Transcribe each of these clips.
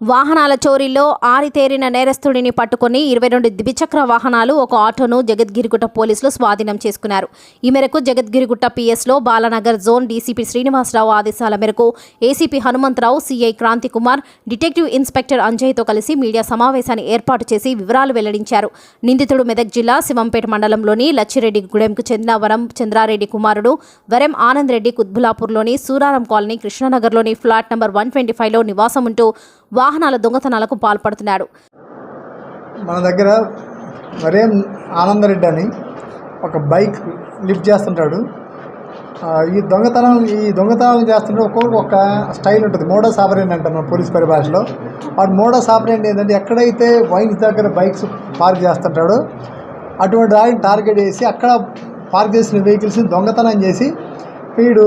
వాహనాల చోరీలో ఆరితేరిన నేరస్తుడిని పట్టుకుని ఇరవై రెండు ద్విచక్ర వాహనాలు ఒక ఆటోను జగద్గిరిగుట్ట పోలీసులు స్వాధీనం చేసుకున్నారు. ఈ మేరకు జగద్గిరిగుట్ట పిఎస్లో బాలనగర్ జోన్ డీసీపీ శ్రీనివాసరావు ఆదేశాల మేరకు ACP Hanumantharao CI Kranthi Kumar detective inspector అంజయ్తో కలిసి మీడియా సమావేశాన్ని ఏర్పాటు చేసి వివరాలు వెల్లడించారు. నిందితుడు మెదక్ జిల్లా శివంపేట మండలంలోని లచ్చిరెడ్డి గూడెంకు చెందిన వరం చంద్రారెడ్డి కుమారుడు వరం ఆనంద్ రెడ్డి కుత్బులాపూర్లోని సూరారం కాలనీ కృష్ణనగర్లోని ఫ్లాట్ నంబర్ వన్ ట్వంటీ ఫైవ్లో నివాసం ఉంటూ వాహనాల దొంగతనాలకు పాల్పడుతున్నాడు. మన దగ్గర మరేం ఆనందరెడ్డి అని ఒక బైక్ లిఫ్ట్ చేస్తుంటాడు. ఈ దొంగతనం ఈ దొంగతనం చేస్తుంటే ఒక్కొక్క ఒక స్టైల్ ఉంటుంది. మోడస్ ఆపరేంట్ అంటాం మన పోలీస్ పరిభాషలో. వాడు మోడస్ ఆపరేంట్ ఏంటంటే ఎక్కడైతే వైన్స్ దగ్గర బైక్స్ పార్క్ చేస్తుంటాడో అటువంటి దాన్ని టార్గెట్ చేసి అక్కడ పార్క్ చేసిన వెహికల్స్ని దొంగతనం చేసి వీడు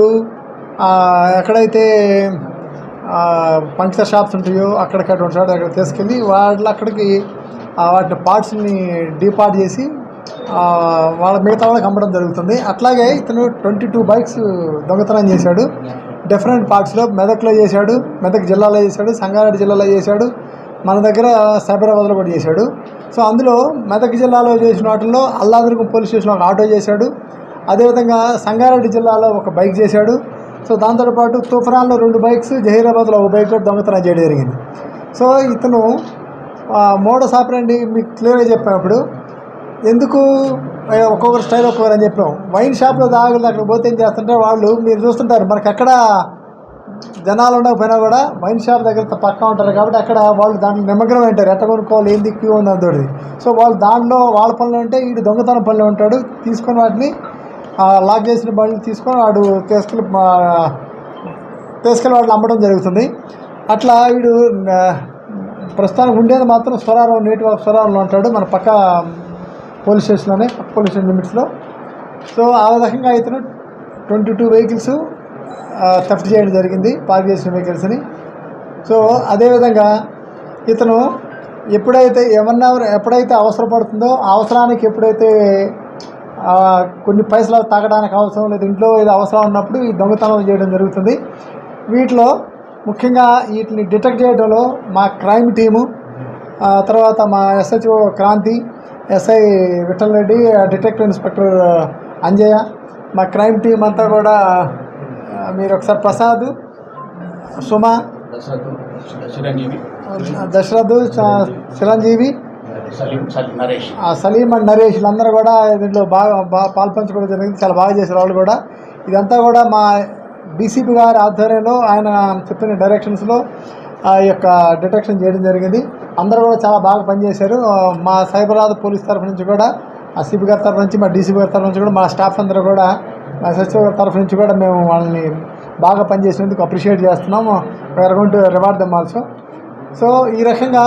ఎక్కడైతే పంక్చర్ షాప్స్ ఉంటాయో అక్కడికి అటువంటి చోట అక్కడ తీసుకెళ్ళి వాళ్ళు అక్కడికి వాటి పార్ట్స్ని డీపార్ట్ చేసి వాళ్ళ మిగతా వాళ్ళకి అమ్మడం జరుగుతుంది. అట్లాగే ఇతను ట్వంటీ టూ బైక్స్ దొంగతనం చేశాడు. డిఫరెంట్ పార్ట్స్లో మెదక్లో చేశాడు మెదక్ జిల్లాలో చేశాడు సంగారెడ్డి జిల్లాలో చేశాడు మన దగ్గర సైబరాబాద్లో కూడా చేశాడు. సో అందులో మెదక్ జిల్లాలో చేసిన వాటిల్లో అల్లాదుర్గం పోలీస్ స్టేషన్లో ఒక ఆటో చేశాడు. అదేవిధంగా సంగారెడ్డి జిల్లాలో ఒక బైక్ చేశాడు. సో దాంతోపాటు తుఫరాన్లో రెండు బైక్స్ జహీరాబాద్లో ఒక బైక్ కూడా దొంగతనం చేయడం జరిగింది. సో ఇతను మోడస్ ఆపరండి మీకు క్లియర్గా చెప్పినప్పుడు ఎందుకు ఒక్కొక్కరు స్టైల్ ఒక్కొక్కరు అని చెప్పాం. వైన్ షాప్లో దాగులు అక్కడ పోతే ఏం చేస్తుంటే వాళ్ళు? మీరు చూస్తుంటారు మనకు ఎక్కడ జనాలు ఉండకపోయినా కూడా వైన్ షాప్ దగ్గర పక్క ఉంటారు కాబట్టి అక్కడ వాళ్ళు దాంట్లో నిమగ్నం ఉంటారు. ఎట్ట కొనుక్కోవాలి ఏంది క్యూ ఉంది అంతటి సో వాళ్ళు దాంట్లో వాళ్ళ పనులు ఉంటే వీడు దొంగతనం పనులు ఉంటాడు తీసుకుని వాటిని లాక్ చేసిన బండ్లు తీసుకొని వాడు తీసుకెళ్ళి తీసుకెళ్ళి వాటిని అమ్మడం జరుగుతుంది. అట్లా వీడు ప్రస్తుతానికి ఉండేది మాత్రం స్వరారం నేటి స్వరారంలో ఉంటాడు మన పక్క పోలీస్ స్టేషన్లోనే పక్క పోలీస్ స్టేషన్ లిమిట్స్లో. సో ఆ రకంగా ఇతను ట్వంటీ టూ వెహికల్స్ థెఫ్ట్ చేయడం జరిగింది పార్క్ చేసిన వెహికల్స్ని. సో అదేవిధంగా ఇతను ఎప్పుడైతే ఏమన్నా ఎప్పుడైతే అవసరపడుతుందో అవసరానికి ఎప్పుడైతే కొన్ని పైసలు తాగడానికి అవసరం లేదు. ఇంట్లో ఏదో అవసరం ఉన్నప్పుడు ఈ దొంగతనం చేయడం జరుగుతుంది. వీటిలో ముఖ్యంగా వీటిని డిటెక్ట్ చేయడంలో మా క్రైమ్ టీము తర్వాత మా SHO Kranthi SI Vittal Reddy detective inspector Anjaiah మా క్రైమ్ టీం అంతా కూడా మీరు ఒకసారి ప్రసాద్ సుమ దశరథ్ చిరంజీవి సలీం అండ్ నరేష్ అందరూ కూడా దీంట్లో బాగా బాగా పాల్పంచుకోవడం జరిగింది. చాలా బాగా చేశారు వాళ్ళు కూడా. ఇదంతా కూడా మా డీసీపీ గారి ఆధ్వర్యంలో ఆయన చెప్పిన డైరెక్షన్స్లో ఆ యొక్క డిటెక్షన్ చేయడం జరిగింది. అందరూ కూడా చాలా బాగా పనిచేశారు. మా సైబరాబాద్ పోలీస్ తరఫు నుంచి కూడా ఆ సిపి గారి తరఫు నుంచి మా డీసీపీ గారి తరఫు నుంచి కూడా మా స్టాఫ్ అందరూ కూడా మా సచివ గారి తరఫు నుంచి కూడా మేము వాళ్ళని బాగా పనిచేసినందుకు అప్రిషియేట్ చేస్తున్నాము. We're gonna reward them also so ఈ రకంగా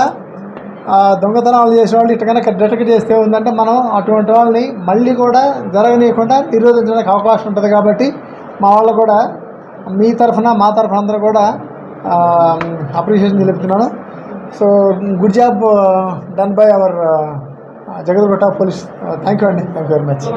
దొంగతనాలు చేసే వాళ్ళు ఇట్లా కనుక చేస్తే ఉందంటే మనం అటువంటి వాళ్ళని మళ్ళీ కూడా జరగనీయకుండా నిరోధించడానికి అవకాశం ఉంటుంది కాబట్టి మా వాళ్ళు కూడా మీ తరఫున మా తరఫున అందరూ కూడా అప్రిషియేషన్ తెలుపుతున్నాను. So good job done by our Jagadgutta police thank you అండి. Thank you very much.